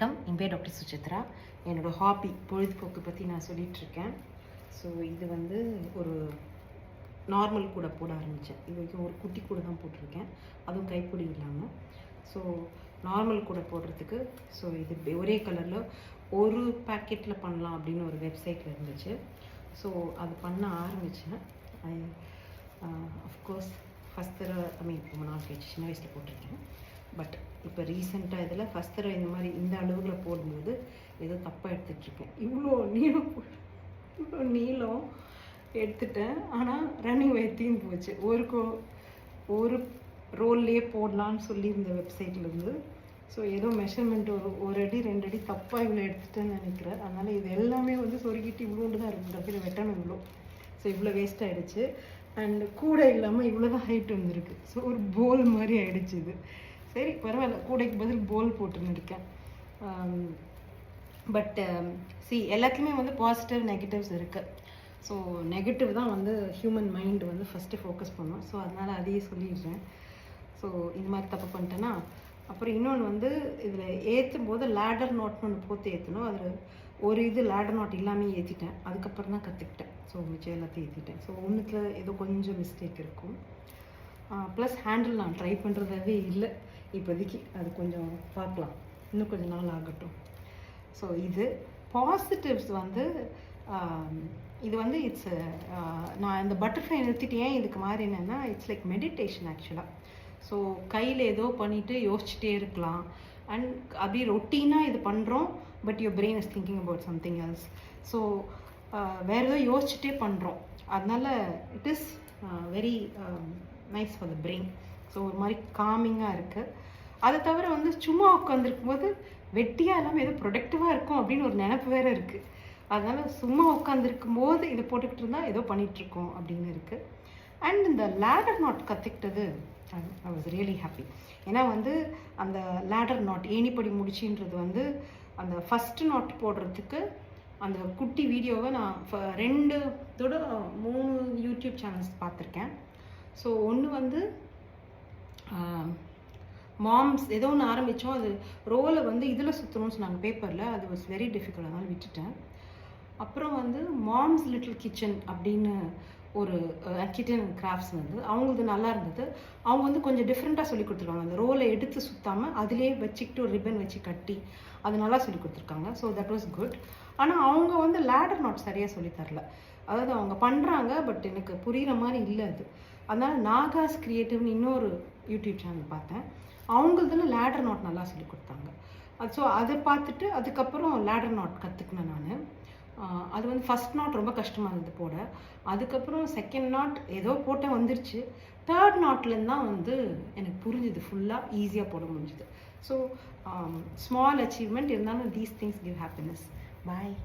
வணக்கம். என் பேர் டாக்டர் சுசித்ரா. என்னோடய ஹாபி பொழுதுபோக்கு பற்றி நான் சொல்லிகிட்ருக்கேன் ஸோ இது வந்து ஒரு நார்மல் கூட போட ஆரம்பித்தேன் இது வரைக்கும் ஒரு குட்டி கூட தான் போட்டிருக்கேன். அதுவும் கைப்பிடி இல்லாமல் ஸோ நார்மல் கூட போடுறதுக்கு ஸோ இது ஒரே கலரில் ஒரு பேக்கெட்டில் பண்ணலாம் அப்படின்னு ஒரு வெப்சைட்டில் இருந்துச்சு. ஸோ அது பண்ண ஆரம்பித்தேன் ஐ அஃப்கோர்ஸ் ஃபஸ்ட் தடவை ஐ மீன் ரொம்ப நாள் கழிச்சு சின்ன வயசில் போட்டிருக்கேன். பட் இப்போ ரீசெண்டாக இதில் ஃபஸ்ட் தடவை இந்த மாதிரி இந்த அளவில் போடும்போது ஏதோ தப்பாக எடுத்துட்ருக்கேன் இவ்வளோ நீளம் போ- இவ்வளோ நீளம் எடுத்துட்டேன். ஆனால் ரன்னிங் வைத்தியும் போச்சு. ஒரு கோ ஒரு ரோல்லையே போடலான்னு சொல்லி இந்த வெப்சைட்லேருந்து ஸோ ஏதோ மெஷர்மெண்ட் ஒரு ஒரு அடி ரெண்டு அடி தப்பாக இவ்வளோ எடுத்துட்டேன்னு நினைக்கிறேன். அதனால் இது எல்லாமே வந்து சொருகிட்டு இவ்வளோண்டு தான் இருக்கும் கடைசியில் வெட்டணும் இவ்வளோ ஸோ இவ்வளோ வேஸ்ட் ஆகிடுச்சு அண்ட் கூட இல்லாமல் இவ்வளோ தான் ஹைட் வந்திருக்கு. ஸோ ஒரு போல் மாதிரி ஆகிடுச்சு இது. சரி பரவாயில்ல. கூடைக்கு பதில் போல் போட்டுன்னு இருக்கேன். பட் சி எல்லாத்துலேயுமே வந்து பாசிட்டிவ் நெகட்டிவ்ஸ் இருக்குது ஸோ நெகட்டிவ் தான் வந்து ஹியூமன் மைண்ட் வந்து ஃபஸ்ட்டு ஃபோக்கஸ் பண்ணும். ஸோ அதனால் அதையே சொல்லிடுறேன். ஸோ இந்த மாதிரி தப்பு பண்ணிட்டேன்னா அப்புறம் இன்னொன்று வந்து இதில் ஏற்றும் போது லேடர் நோட்னு ஒன்று போட்டு ஏற்றணும் அதில் ஒரு இது லேடர் நோட் இல்லாமல் ஏற்றிட்டேன் அதுக்கப்புறம் தான் கற்றுக்கிட்டேன் ஸோ மிச்சம் எல்லாத்தையும் ஏற்றிட்டேன் ஸோ ஒன்றுத்தில் ஏதோ கொஞ்சம் மிஸ்டேக் இருக்கும். ப்ளஸ் ஹேண்டில் நான் ட்ரை பண்ணுறதாவே இல்லை. இப்போதைக்கு அது கொஞ்சம் பார்க்கலாம். இன்னும் கொஞ்சம் நாள் ஆகட்டும். ஸோ இது பாசிட்டிவ்ஸ் வந்து இது வந்து இட்ஸ் நான் இந்த பட்டர்ஃப்ளை நிறுத்திட்டு ஏன் இதுக்கு மாதிரி என்னென்னா இட்ஸ் லைக் மெடிடேஷன் ஆக்சுவலாக ஸோ கையில் ஏதோ பண்ணிவிட்டு யோசிச்சுட்டே இருக்கலாம். அண்ட் அப்படியே ரொட்டீனாக இது பண்ணுறோம் but your brain is thinking about something else so வேறு ஏதோ யோசிச்சுட்டே பண்ணுறோம் அதனால it is very nice for the brain so ஒரு மாதிரி காமிங்காக இருக்குது அதை தவிர வந்து சும்மா உட்காந்துருக்கும் போது வெட்டியாக இல்லாமல் ஏதோ ப்ரொடக்டிவாக இருக்கும் அப்படின்னு ஒரு நினப்பு வேற இருக்குது அதனால் சும்மா உட்காந்துருக்கும் போது இதை போட்டுக்கிட்டு இருந்தால் ஏதோ பண்ணிகிட்ருக்கோம் அப்படின்னு இருக்குது அண்ட் இந்த லேடர் நாட் கற்றுக்கிட்டது ஐ வாஸ் ரியலி ஹாப்பி ஏன்னா வந்து அந்த லேடர் நாட் ஏணிப்படி முடிச்சுன்றது வந்து அந்த ஃபஸ்ட்டு நாட் போடுறதுக்கு அந்த குட்டி வீடியோவை நான் ஃப- ரெண்டு தோட மூணு யூடியூப் சேனல்ஸ் பார்த்துருக்கேன். ஸோ ஒன்று வந்து மாம்ஸ் ஏதோ ஒன்று ஆரம்பித்தோம் அது ரோலை வந்து இதில் சுற்றணும்னு சொன்னாங்க பேப்பரில் அது வாஸ் வெரி டிஃபிகல்ட் அதனால் விட்டுட்டேன். அப்புறம் வந்து மாம்ஸ் லிட்டில் கிச்சன் அப்படின்னு ஒரு கிச்சன் கிராஃப்ட்ஸ் வந்து அவங்களுக்கு நல்லா இருந்தது. அவங்க வந்து கொஞ்சம் டிஃப்ரெண்ட்டாக சொல்லி கொடுத்துருக்காங்க அந்த ரோலை எடுத்து சுற்றாமல் அதிலே வச்சுக்கிட்டு ஒரு ரிப்பன் வச்சு கட்டி அது நல்லா சொல்லி கொடுத்துருக்காங்க. ஸோ தட் வாஸ் குட் ஆனால் அவங்க வந்து லேடர் நாட் சரியாக சொல்லித்தரல அதாவது அவங்க பண்ணுறாங்க பட் எனக்கு புரிகிற மாதிரி இல்லை அது. அதனால் நாகாஸ் கிரியேட்டிவ்னு இன்னொரு யூடியூப் சேனல் பார்த்தேன். அவங்களதுல லேடர் நாட் நல்லா சொல்லி கொடுத்தாங்க. அது ஸோ அதை பார்த்துட்டு அதுக்கப்புறம் லேடர் நாட் கற்றுக்கினேன் நான். அது வந்து ஃபஸ்ட் நாட் ரொம்ப கஷ்டமாக இருந்தது போட அதுக்கப்புறம் செகண்ட் நாட் ஏதோ போட்டேன் வந்துருச்சு. தேர்ட் நாட்லேருந்து தான் வந்து எனக்கு புரிஞ்சுது. ஃபுல்லாக ஈஸியாக போட முடிஞ்சுது. ஸோ ஸ்மால் அச்சீவ்மெண்ட் இருந்தாலும் these things give happiness Bye.